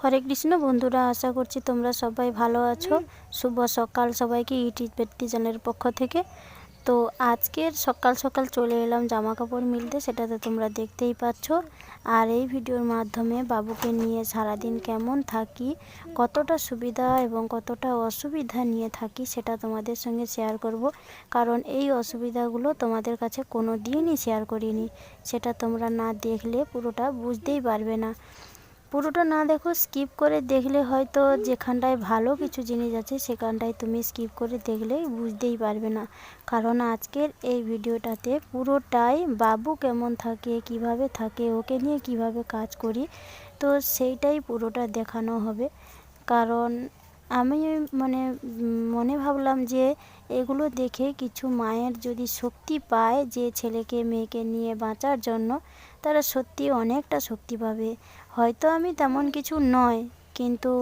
হরে কৃষ্ণ বন্ধুরা, আশা করছি তোমরা সবাই ভালো আছো। শুভ সকাল সবাইকে ইউটিউব চ্যানেলের পক্ষ থেকে। তো আজকের সকাল সকাল চলে এলাম জামা কাপড় মিলতে সেটা তো তোমরা দেখতেই পাচ্ছ। আর এই ভিডিওর মাধ্যমে বাবুকে নিয়ে সারাদিন কেমন থাকি, কতটা সুবিধা এবং কতটা অসুবিধা নিয়ে থাকি, সেটা তোমাদের সঙ্গে শেয়ার করব। কারণ এই অসুবিধাগুলো তোমাদের কাছে কোনো দিনই শেয়ার করিনি। সেটা তোমরা না দেখলে পুরোটা বুঝতেই পারবে না। পুরোটা না দেখো স্কিপ করে দেখলে হয়তো যেখানটায় ভালো কিছু জিনিস আছে, সেখানটায় তুমি স্কিপ করে দেখলে বুঝতেই পারবে না। কারণ আজকের এই ভিডিওটাতে পুরোটাই বাবু কেমন থাকে, কীভাবে থাকে, ওকে নিয়ে কীভাবে কাজ করি, তো সেইটাই পুরোটা দেখানো হবে। কারণ আমি মানে মনে ভাবলাম যে এগুলো দেখে কিছু মায়ের যদি শক্তি পায় যে ছেলেকে, মেয়েকে নিয়ে বাঁচার জন্য, তারা সত্যি অনেকটা শক্তি পাবে। হয়তো আমি তেমন কিছু নয়, কিন্তু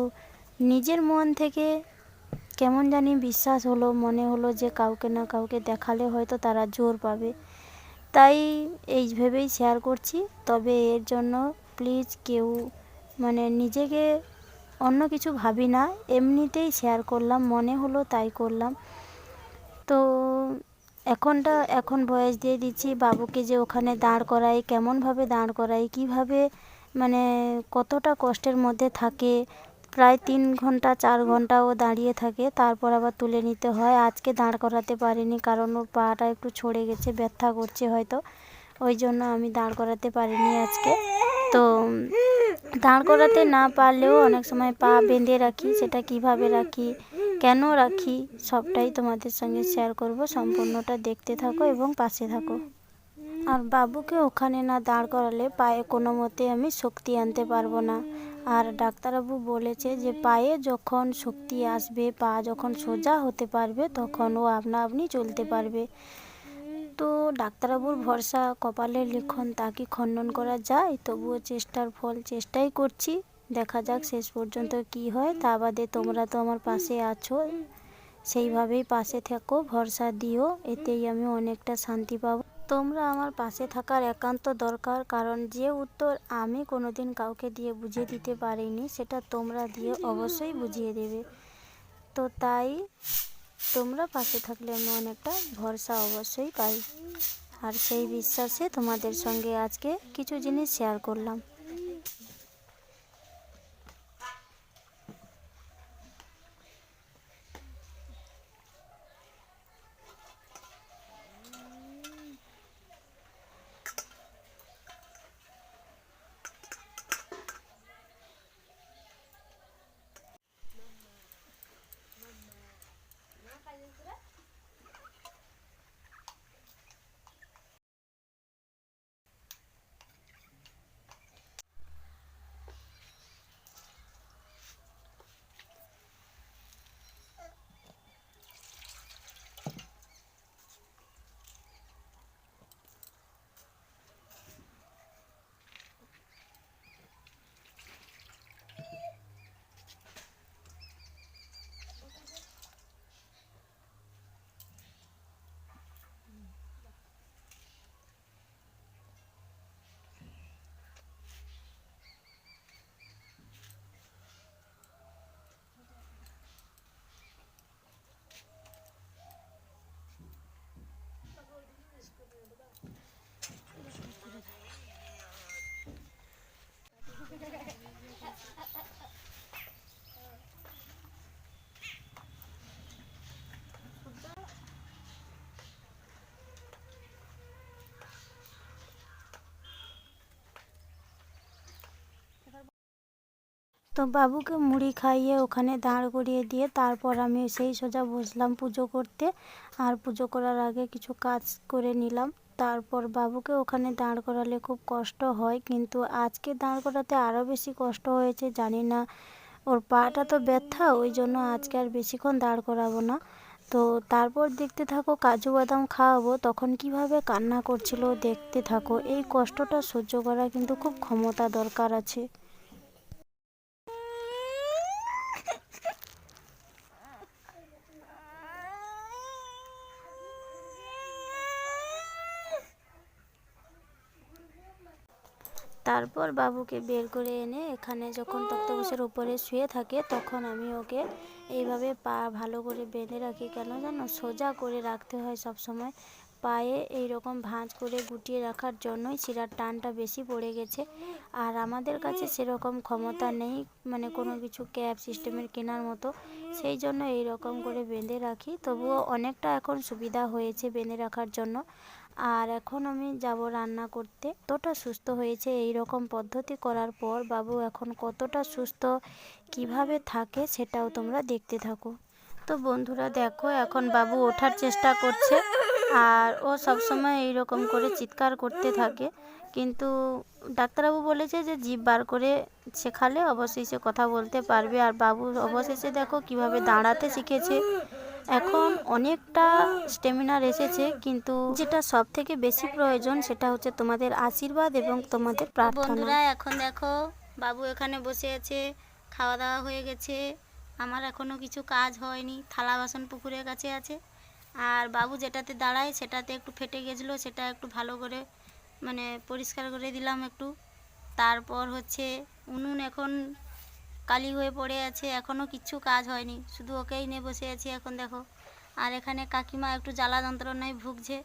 নিজের মন থেকে কেমন জানি বিশ্বাস হলো, মনে হলো যে কাউকে না কাউকে দেখালে হয়তো তারা জোর পাবে। তাই এই ভেবেই শেয়ার করছি। তবে এর জন্য প্লিজ কেউ মানে নিজেকে অন্য কিছু ভাবি না, এমনিতেই শেয়ার করলাম, মনে হলো তাই করলাম। তো এখনটা, এখন ভয়েস দিয়ে দিচ্ছি, বাবুকে যে ওখানে দাঁড় করাই, কেমনভাবে দাঁড় করাই, কীভাবে মানে কতটা কষ্টের মধ্যে থাকে, প্রায় তিন ঘণ্টা, চার ঘণ্টা ও দাঁড়িয়ে থাকে, তারপর আবার তুলে নিতে হয়। আজকে দাঁড় করাতে পারিনি, কারণ ওর পাটা একটু ছড়ে গেছে, ব্যথা করছে হয়তো, ওই জন্য আমি দাঁড় করাতে পারিনি আজকে। তো দাঁড় করাতে না পারলেও অনেক সময় পা বেঁধে রাখি, সেটা কীভাবে রাখি, কেন রাখি, সবটাই তোমাদের সঙ্গে শেয়ার করব। সম্পূর্ণটা দেখতে থাকো এবং পাশে থাকো। আর বাবুকে ওখানে না দাঁড় করালে পায়ে কোনো মতে আমি শক্তি আনতে পারব না। আর ডাক্তারবাবু বলেছে যে, পায়ে যখন শক্তি আসবে, পা যখন সোজা হতে পারবে, তখন ও আপনা আপনি চলতে পারবে। তো ডাক্তারবাবুর ভরসা, কপালের লিখন, তা কি খণ্ডন করা যায়? তবুও চেষ্টার ফল চেষ্টাই করছি। দেখা যাক শেষ পর্যন্ত কি হয়। তা বাদে তোমরা তো আমার পাশে আছো। সেইভাবেই পাশে থেকো, ভরসা দিও। এতেই আমি অনেকটা শান্তি পাবো। তোমরা আমার পাশে থাকার একান্ত দরকার, কারণ যে উত্তর আমি কোনোদিন কাউকে দিয়ে বুঝিয়ে দিতে পারিনি, সেটা তোমরা দিয়ে অবশ্যই বুঝিয়ে দেবে। তো তাই তোমরা পাশে থাকলে আমি অনেকটা ভরসা অবশ্যই পাই। আর সেই বিশ্বাসে তোমাদের সঙ্গে আজকে কিছু জিনিস শেয়ার করলাম। അതിൽ കൂടെ তো বাবুকে মুড়ি খাইয়ে ওখানে দাঁড় করিয়ে দিয়ে তারপর আমি সেই সোজা বসলাম পুজো করতে। আর পুজো করার আগে কিছু কাজ করে নিলাম। তারপর বাবুকে ওখানে দাঁড় করালে খুব কষ্ট হয়। কিন্তু আজকে দাঁড় করাতে আরও বেশি কষ্ট হয়েছে, জানি না। ওর পাটা তো ব্যথা, ওই জন্য আজকে আর বেশিক্ষণ দাঁড় করাবো না। তো তারপর দেখতে থাকো, কাজু বাদাম খাওয়াবো। তখন কীভাবে কান্না করছিল দেখতে থাকো। এই কষ্টটা সহ্য করা কিন্তু খুব ক্ষমতা দরকার আছে। তারপর বাবুকে বের করে এনে এখানে যখন তক্তপোষের উপরে শুয়ে থাকে, তখন আমি ওকে এইভাবে পা ভালো করে বেঁধে রাখি। কেন জানো? সোজা করে রাখতে হয় সব সময় পায়ে এই রকম ভাঁজ করে গুটিয়ে রাখার জন্যই শিরার টানটা বেশি পড়ে গেছে। আর আমাদের কাছে সেরকম ক্ষমতা নেই মানে কোনো কিছু ক্যাব সিস্টেমের কেনার মতো। সেই জন্য এই রকম করে বেঁধে রাখি। তবুও অনেকটা এখন সুবিধা হয়েছে বেঁধে রাখার জন্য। আর এখন আমি যাব রান্না করতে। কতটা সুস্থ হয়েছে এই রকম পদ্ধতি করার পর বাবু এখন কতটা সুস্থ, কীভাবে থাকে সেটাও তোমরা দেখতে থাকো। তো বন্ধুরা দেখো এখন বাবু ওঠার চেষ্টা করছে আর ও সবসময় এই রকম করে চিৎকার করতে থাকে। কিন্তু ডাক্তারবাবু বলেছে যে জিভ বার করে শেখালে অবশ্যই সে কথা বলতে পারবে। আর বাবু অবশেষে দেখো কীভাবে দাঁড়াতে শিখেছে। এখন অনেকটা স্টেমিনার এসেছে কিন্তু যেটা সব থেকে বেশি প্রয়োজন সেটা হচ্ছে তোমাদের আশীর্বাদ এবং তোমাদের বন্ধুরা, এখন দেখো, বাবু এখানে বসে আছে খাওয়া দাওয়া হয়ে গেছে, আমার এখনও কিছু কাজ হয়নি, থালা বাসন পুকুরের কাছে আছে। আর বাবু যেটাতে দাঁড়ায় সেটাতে একটু ফেটে গেছিল, সেটা একটু ভালো করে মানে পরিষ্কার করে দিলাম একটু। তারপর হচ্ছে উনুন এখন কালি হয়ে পড়ে আছে এখনও কিচ্ছু কাজ হয়নি। শুধু ওকেই নিয়ে বসে আছি এখন, দেখো। আর এখানে কাকিমা একটু জ্বালা যন্ত্রণায় ভুগছে,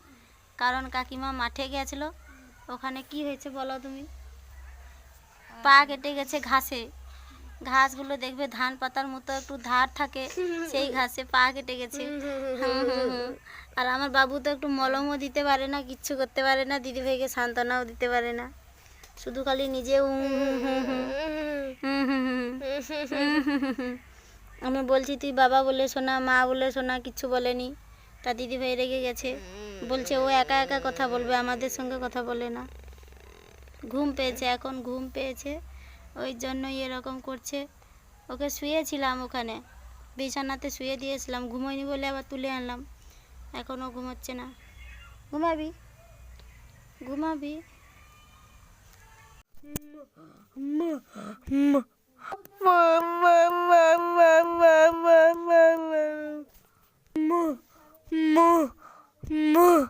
কারণ কাকিমা মাঠে গেছিল। ওখানে কি হয়েছে বলো তুমি? পা কেটে গেছে ঘাসে। ঘাসগুলো দেখবে ধান পাতার মতো একটু ধার থাকে, সেই ঘাসে পা কেটে গেছে। আর আমার বাবু তো একটু মলমও দিতে পারে না, কিচ্ছু করতে পারে না দিদিভাইকে সান্ত্বনাও দিতে পারে না। শুধু খালি নিজে হুম হুম হুম। হুম হুম। আমি বলছি, তুই বাবা বলে শোনা, মা বলে শোনা, কিচ্ছু বলেনি। তা দিদিভাই রেগে গেছে। বলছে, ও একা একা কথা বলবে, আমাদের সঙ্গে কথা বলে না। ঘুম পেয়েছে, এখন ঘুম পেয়েছে। ওই জন্যই এরকম করছে। ওকে শুয়েছিলাম ওখানে। বিছানাতে শুয়ে দিয়েছিলাম, ঘুমোয়নি বলে আবার তুলে আনলাম। এখনও ঘুমোচ্ছে না। ঘুমাবি? ঘুমাবি? Mơ, mơ, mơ.